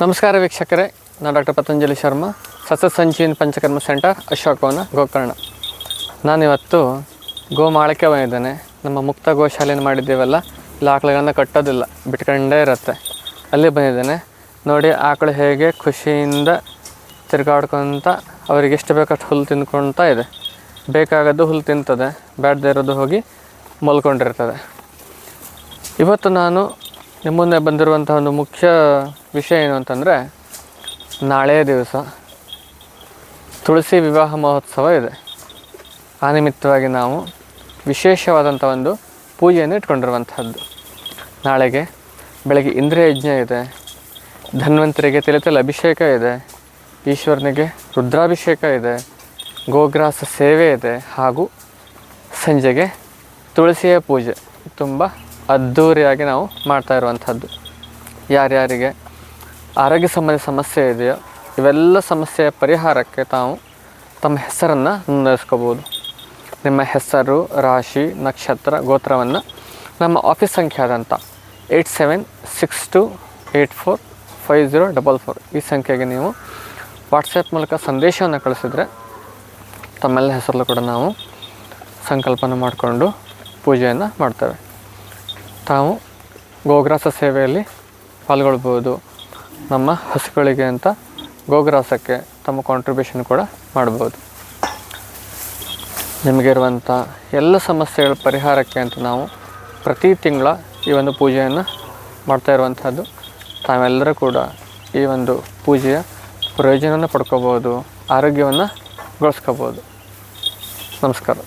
ನಮಸ್ಕಾರ ವೀಕ್ಷಕರೇ, ನಾನು ಡಾಕ್ಟರ್ ಪತಂಜಲಿ ಶರ್ಮಾ ಸಸ್ಯ ಸಂಜೀವಿನಿ ಪಂಚಕರ್ಮ ಸೆಂಟರ್ ಅಶೋಕವನ ಗೋಕರ್ಣ. ನಾನಿವತ್ತು ಗೋಮಾಳಕ್ಕೆ ಬಂದಿದ್ದೇನೆ ನಮ್ಮ ಮುಕ್ತ ಗೋಶಾಲೆಯನ್ನು ಮಾಡಿದ್ದೀವಲ್ಲ, ಇಲ್ಲಿ ಆಕಳುಗಳನ್ನ ಕಟ್ಟೋದಿಲ್ಲ, ಬಿಟ್ಕೊಂಡೇ ಇರುತ್ತೆ. ಅಲ್ಲಿ ಬಂದಿದ್ದೇನೆ. ನೋಡಿ, ಆಕಳು ಹೇಗೆ ಖುಷಿಯಿಂದ ತಿರ್ಗಾಡ್ಕೊತ, ಅವರಿಗೆ ಎಷ್ಟು ಬೇಕಷ್ಟು ಹುಲ್ಲು ತಿನ್ಕೊತಾ ಇದೆ. ಬೇಕಾಗದ್ದು ಹುಲ್ಲು ತಿಂತದೆ ಬ್ಯಾಡ್ದೇ ಇರೋದು ಹೋಗಿ ಮಲ್ಕೊಂಡಿರ್ತದೆ. ಇವತ್ತು ನಾನು ನಿಮ್ಮ ಮುಂದೆ ಬಂದಿರುವಂಥ ಒಂದು ಮುಖ್ಯ ವಿಷಯ ಏನು ಅಂತಂದರೆ ನಾಳೆ ದಿವಸ ತುಳಸಿ ವಿವಾಹ ಮಹೋತ್ಸವ ಇದೆ. ಆ ನಿಮಿತ್ತವಾಗಿ ನಾವು ವಿಶೇಷವಾದಂಥ ಒಂದು ಪೂಜೆಯನ್ನು ಇಟ್ಕೊಂಡಿರುವಂಥದ್ದು ನಾಳೆಗೆ ಬೆಳಗ್ಗೆ ಇಂದ್ರಿಯ ಯಜ್ಞ ಇದೆ, ಧನ್ವಂತರಿಗೆ ತಲೆ ತಲೆ ಅಭಿಷೇಕ ಇದೆ, ಈಶ್ವರನಿಗೆ ರುದ್ರಾಭಿಷೇಕ ಇದೆ, ಗೋಗ್ರಾಸ ಸೇವೆ ಇದೆ, ಹಾಗೂ ಸಂಜೆಗೆ ತುಳಸಿಯ ಪೂಜೆ. ತುಂಬ ಅದ್ಧೂರಿಯಾಗಿ ನಾವು ಮಾಡ್ತಾ ಇರುವಂಥದ್ದು ಯಾರ್ಯಾರಿಗೆ ಆರೋಗ್ಯ ಸಂಬಂಧಿ ಸಮಸ್ಯೆ ಇದೆಯೋ? ಇವೆಲ್ಲ ಸಮಸ್ಯೆಯ ಪರಿಹಾರಕ್ಕೆ ತಾವು ತಮ್ಮ ಹೆಸರನ್ನು ನೋಂದಾಯಿಸ್ಕೋಬೋದು. ನಿಮ್ಮ ಹೆಸರು, ರಾಶಿ, ನಕ್ಷತ್ರ, ಗೋತ್ರವನ್ನು ನಮ್ಮ ಆಫೀಸ್ ಸಂಖ್ಯೆ ಆದಂಥ eight seven six two eight four five zero double four ಈ ಸಂಖ್ಯೆಗೆ ನೀವು ವಾಟ್ಸಪ್ ಮೂಲಕ ಸಂದೇಶವನ್ನು ಕಳಿಸಿದರೆ ತಮ್ಮೆಲ್ಲ ಹೆಸರಲ್ಲೂ ಕೂಡ ನಾವು ಸಂಕಲ್ಪನ ಮಾಡಿಕೊಂಡು ಪೂಜೆಯನ್ನು ಮಾಡ್ತೇವೆ. ತಾವು ಗೋಗ್ರಾಸ ಸೇವೆಯಲ್ಲಿ ಪಾಲ್ಗೊಳ್ಬೋದು. ನಮ್ಮ ಹಸುಗಳಿಗೆ ಅಂತ ಗೋಗ್ರಾಸಕ್ಕೆ ತಮ್ಮ ಕಾಂಟ್ರಿಬ್ಯೂಷನ್ ಕೂಡ ಮಾಡ್ಬೋದು. ನಿಮಗಿರುವಂಥ ಎಲ್ಲ ಸಮಸ್ಯೆಗಳ ಪರಿಹಾರಕ್ಕೆ ಅಂತ ನಾವು ಪ್ರತಿ ತಿಂಗಳ ಈ ಒಂದು ಪೂಜೆಯನ್ನು ಮಾಡ್ತಾ ಇರುವಂಥದ್ದು ತಾವೆಲ್ಲರೂ ಕೂಡ ಈ ಒಂದು ಪೂಜೆಯ ಪ್ರಯೋಜನವನ್ನು ಪಡ್ಕೋಬೋದು ಆರೋಗ್ಯವನ್ನು ಗಳಿಸ್ಕೋಬೋದು ನಮಸ್ಕಾರ.